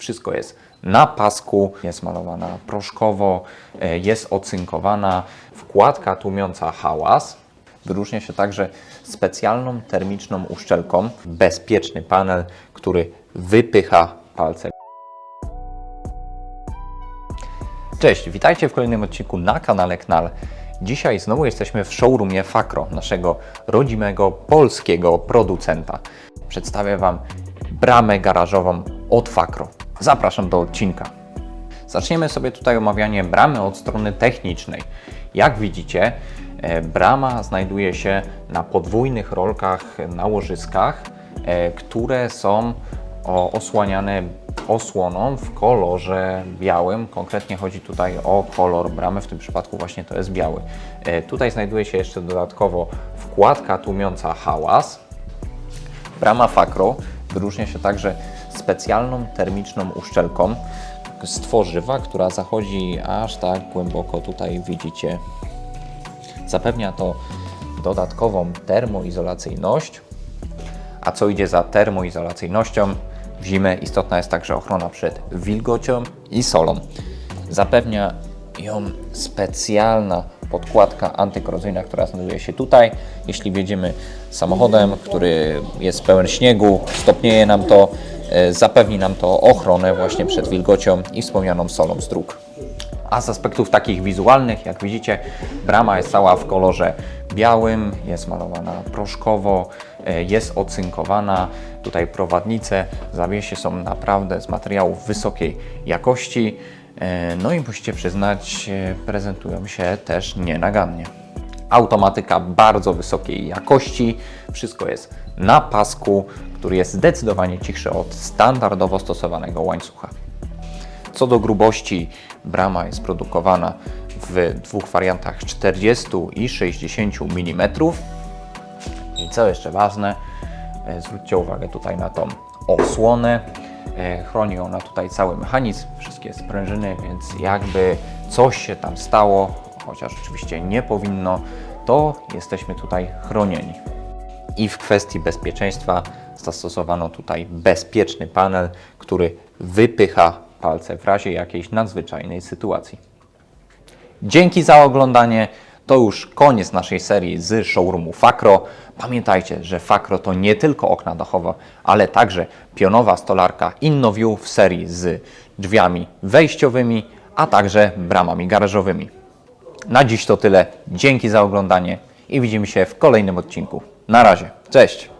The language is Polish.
Wszystko jest na pasku, jest malowana proszkowo, e, jest ocynkowana. Wkładka tłumiąca hałas. Wyróżnia się także specjalną termiczną uszczelką. Bezpieczny panel, który wypycha palce Cześć, witajcie w kolejnym odcinku na kanale Knal. Dzisiaj znowu jesteśmy w showroomie Fakro, naszego rodzimego polskiego producenta. Przedstawię Wam bramę garażową od Fakro. Zapraszam do odcinka. Zaczniemy sobie tutaj omawianie bramy od strony technicznej. Jak widzicie, e, brama znajduje się na podwójnych rolkach na łożyskach, e, które są osłaniane osłoną w kolorze białym. Konkretnie chodzi tutaj o kolor bramy, w tym przypadku właśnie to jest biały. E, Tutaj znajduje się jeszcze dodatkowo wkładka tłumiąca hałas. Brama Fakro wyróżnia się także specjalną termiczną uszczelką z tworzywa, która zachodzi aż tak głęboko. Tutaj widzicie. Zapewnia to dodatkową termoizolacyjność. A co idzie za termoizolacyjnością? W zimę istotna jest także ochrona przed wilgocią i solą. Zapewnia ją specjalna podkładka antykorozyjna, która znajduje się tutaj. Jeśli wjedziemy samochodem, który jest pełen śniegu, stopnieje nam to, zapewni nam to ochronę właśnie przed wilgocią i wspomnianą solą z dróg. A z aspektów takich wizualnych, jak widzicie, brama jest cała w kolorze białym, jest malowana proszkowo, e, jest ocynkowana. Tutaj prowadnice, zawiesie są naprawdę z materiałów wysokiej jakości. E, No i musicie przyznać, e, prezentują się też nienagannie. Automatyka bardzo wysokiej jakości, wszystko jest na pasku, który jest zdecydowanie cichszy od standardowo stosowanego łańcucha. Co do grubości, brama jest produkowana w dwóch wariantach 40 i 60 mm. I co jeszcze ważne, e, zwróćcie uwagę tutaj na tą osłonę. E, Chroni ona tutaj cały mechanizm, wszystkie sprężyny, więc jakby coś się tam stało, chociaż oczywiście nie powinno, to jesteśmy tutaj chronieni. I w kwestii bezpieczeństwa zastosowano tutaj bezpieczny panel, który wypycha palce w razie jakiejś nadzwyczajnej sytuacji. Dzięki za oglądanie. To już koniec naszej serii z showroomu Fakro. Pamiętajcie, że Fakro to nie tylko okna dachowe, ale także pionowa stolarka InnoView w serii z drzwiami wejściowymi, a także bramami garażowymi. Na dziś to tyle. Dzięki za oglądanie i widzimy się w kolejnym odcinku. Na razie. Cześć!